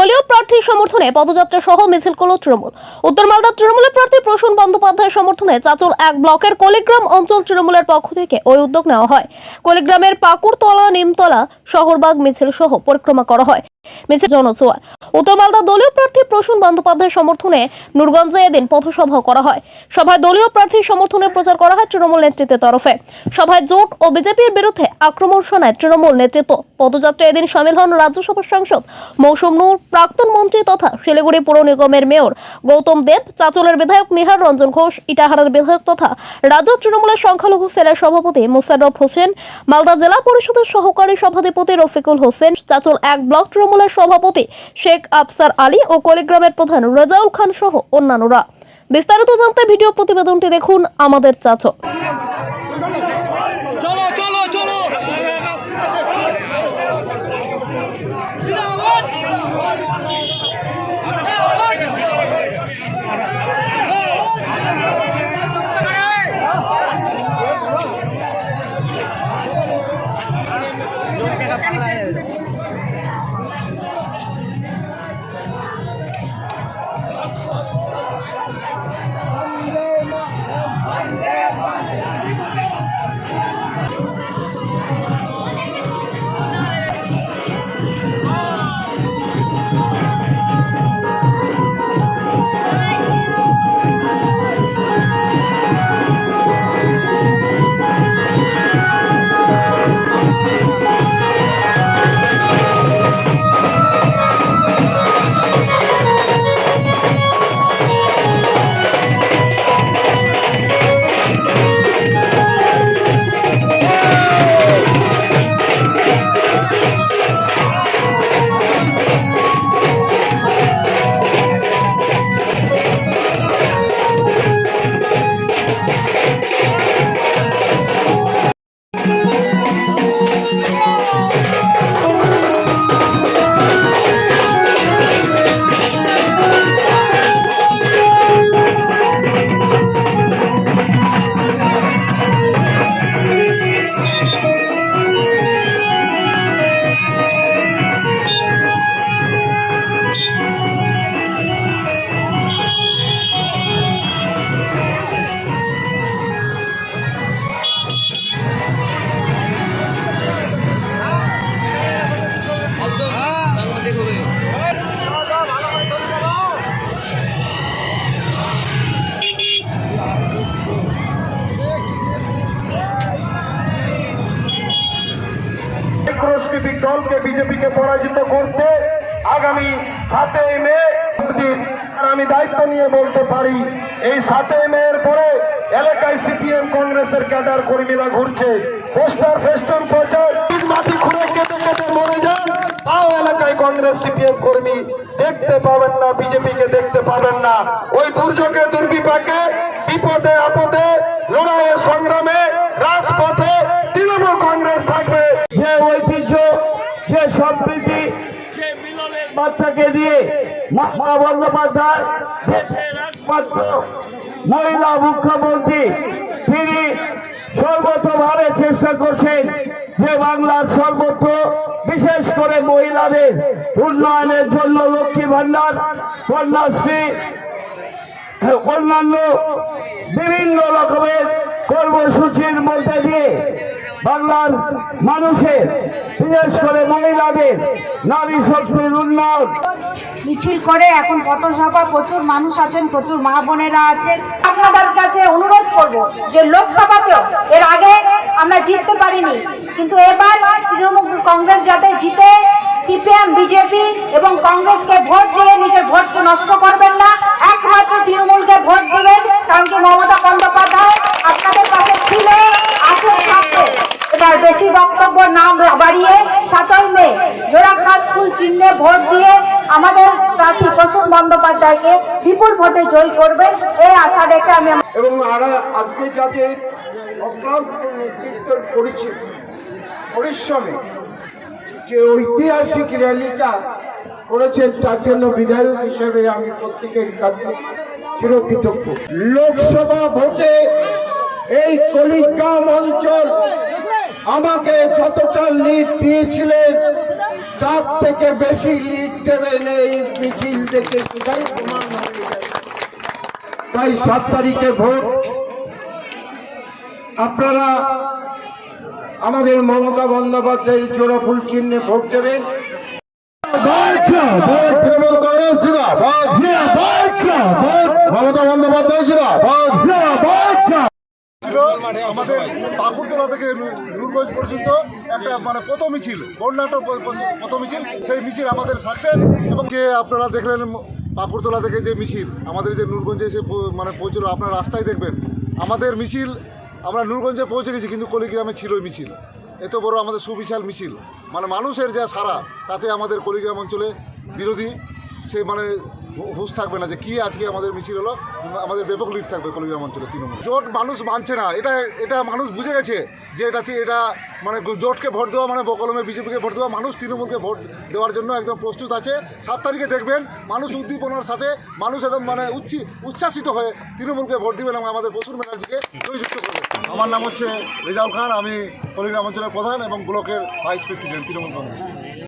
দলীয় প্রার্থী সমর্থনে পদযাত্রা সহ মিছিল করল তৃণমূল। উত্তর মালদার তৃণমূলের প্রার্থী প্রসূন বন্দ্যোপাধ্যায়ের সমর্থনে চাচল এক ব্লকের কলিগ্রাম অঞ্চল তৃণমূলের পক্ষ থেকে ওই উদ্যোগ নেওয়া হয়। কলিগ্রামের পাকুড়তলা, নিমতলা, শহরবাগ মিছিল সহ পরিক্রমা করা হয়। মিছিল জনচোয়ার উত্তর মালদা দলীয় প্রার্থী প্রসূন বন্দ্যোপাধ্যায়ের সমর্থনে নুরগঞ্জে এদিন পথসভা করা হয়। সভায় দলীয় প্রার্থীর সমর্থনে প্রচার করা হয় তৃণমূল নেতৃত্বের তরফে। সভায় জোট ও বিজেপির বিরুদ্ধে আক্রমণ শোনায় তৃণমূল নেতৃত্ব। পদযাত্রা এদিন সামিল হন রাজ্যসভার সাংসদ মৌসুম নূর। প্রাক্তন মন্ত্রী তথা শিলিগুড়ি পৌর নিগমের মেয়র গৌতম দেব, চাচলের বিধায়ক নিহার রঞ্জন ঘোষ, ইটাহারের বিধায়ক তথা রাজ্য তৃণমূলের সংখ্যালঘু সেলের সভাপতি মুসাররফ হোসেন, মালদা জেলা পরিষদের সহকারী সভাধিপতি রফিকুল হোসেন, চাচল এক ব্লক তৃণমূলের সভাপতি শেখ আফসার আলী ও কলিগ্রামের প্রধান রেজাউল খান সহ অন্যান্যরা। বিস্তারিত জানতে ভিডিও প্রতিবেদনটি দেখুন আমাদের চাচল। जिंदाबाद সাংস্কৃতিক দলকে, বিজেপিকে পরাজিত করতে আগামী সাতই মে আমি দায়িত্ব নিয়ে বলতে পারি, এই সাতই মে এর পরে এলাকায় সিপিএম কংগ্রেসের ক্যাডার কর্মীরা ঘুরছে। পোস্টার ফেস্টুন প্রচার মাটি খুঁড়ে কেটে কেটে মরে যান। তাও এলাকায় কংগ্রেস সিপিএম কর্মী দেখতে পাবেন না, বিজেপিকে দেখতে পাবেন না। ওই দুর্যোগে, দুর্বিপাকে, বিপদে, আপদে, লড়াইয়ে, সংগ্রামে, রাজপথে তৃণমূল কংগ্রেস থাকবে যে ঐতিহ্য যে সম্প্রীতি যে মিলনের বার্তাকে দিয়ে মহাত্মা বন্দ্যোপাধ্যায় দেশের একমাত্র মহিলা মুখ্যমন্ত্রী তিনি সর্বতভাবে চেষ্টা করছেন যে বাংলার সর্বত্র বিশেষ করে মহিলাদের উন্নয়নের জন্য লক্ষ্মী ভান্ডার কন্যাশ্রী অন্যান্য বিভিন্ন রকমের কর্মসূচির মধ্যে বাংলার মানুষের, বিশেষ করে মহিলাদের নারী শক্তির উন্নয়ন। মিছিল করে এখন পথসভা, প্রচুর মানুষ আছেন, প্রচুর মা বোনেরা আছেন। আপনাদের কাছে অনুরোধ করব যে লোকসভাতেও এর আগে আমরা জিততে পারিনি, কিন্তু এবার তৃণমূল কংগ্রেস যাতে জিতে, সিপিএম, বিজেপি এবং কংগ্রেসকে ভোট দিয়ে নিজের ভোটকে নষ্ট করবেন না একমাত্র তৃণমূলকে ভোট দেবেন কারণ কি মমতা বন্দ্যোপাধ্যায় আপনাদের পাশে ছিল আসুন থাকবে এবার বেশি বক্তব্য না বাড়িয়ে সাতই মে জোড়া খাস ফুল চিহ্নে ভোট দিয়ে আমাদের প্রার্থী প্রসূন বন্দ্যোপাধ্যায়কে বিপুল ভোটে জয়ী করবেন এই আশা রেখে আমি এবং আজকে যাদের অক্লান্ত নেতৃত্বের পরিচয়, পরিশ্রমে যে ঐতিহাসিক র্যালিটা করেছেন, তার জন্য বিধায়ক হিসেবে আমি প্রত্যেকের কাছে চিরকৃতজ্ঞ। লোকসভা ভোটে এই কলিগ্রাম অঞ্চল আমাকে যতটা লিড দিয়েছিলেন তার থেকে বেশি লিড দেবেন এই মিছিল দেখে। সেটাই প্রমাণ হয়ে যায় তাই সাত তারিখে ভোট। আপনারা আমাদের মমতা বন্দ্যোপাধ্যায়ের জোড়া ফুল চিহ্নে ভোট দেবেন। জিন্দাবাদ মমতা বন্দ্যোপাধ্যায় ছিল আমাদের পাকুরতলা থেকে নূরগঞ্জ পর্যন্ত একটা মানে প্রথম মিছিল প- প্রথম মিছিল। সেই মিছিল আমাদের সাকসেস এবং যে আপনারা দেখলেন পাকুরতলা থেকে যে মিছিল, আমাদের যে নূরগঞ্জে এসে মানে পৌঁছলো, আপনারা রাস্তায় দেখবেন। আমাদের মিছিল, আমরা নূরগঞ্জে পৌঁছে গেছি, কিন্তু কলিগ্রামে ছিল মিছিল। এত বড় আমাদের সুবিশাল মিছিল। মানে মানুষের যা সারা, তাতে আমাদের কলিগ্রাম অঞ্চলে বিরোধী। সেই মানে হুঁশ থাকবে না যে কি আজকে আমাদের মিছিল হলো আমাদের ব্যাপক লিড থাকবে কলিগ্রাম অঞ্চলে তৃণমূল। জোট মানুষ মানছে না। এটা এটা মানুষ বুঝে গেছে যে এটাতে এটা মানে জোটকে ভোট দেওয়া মানে বকলমে বিজেপিকে ভোট দেওয়া। মানুষ তৃণমূলকে ভোট দেওয়ার জন্য একদম প্রস্তুত আছে। সাত তারিখে দেখবেন মানুষ উদ্দীপনার সাথে, মানুষ একদম মানে উচ্ছি উচ্ছ্বাসিত হয়ে তৃণমূলকে ভোট দিবেন এবং আমাদের প্রচুর ব্যানার্জিকে জয়যুক্ত করবে আমার নাম হচ্ছে রেজাউল খান। আমি কলিগ্রাম অঞ্চলের প্রধান এবং ব্লকের ভাইস প্রেসিডেন্ট, তৃণমূল কংগ্রেস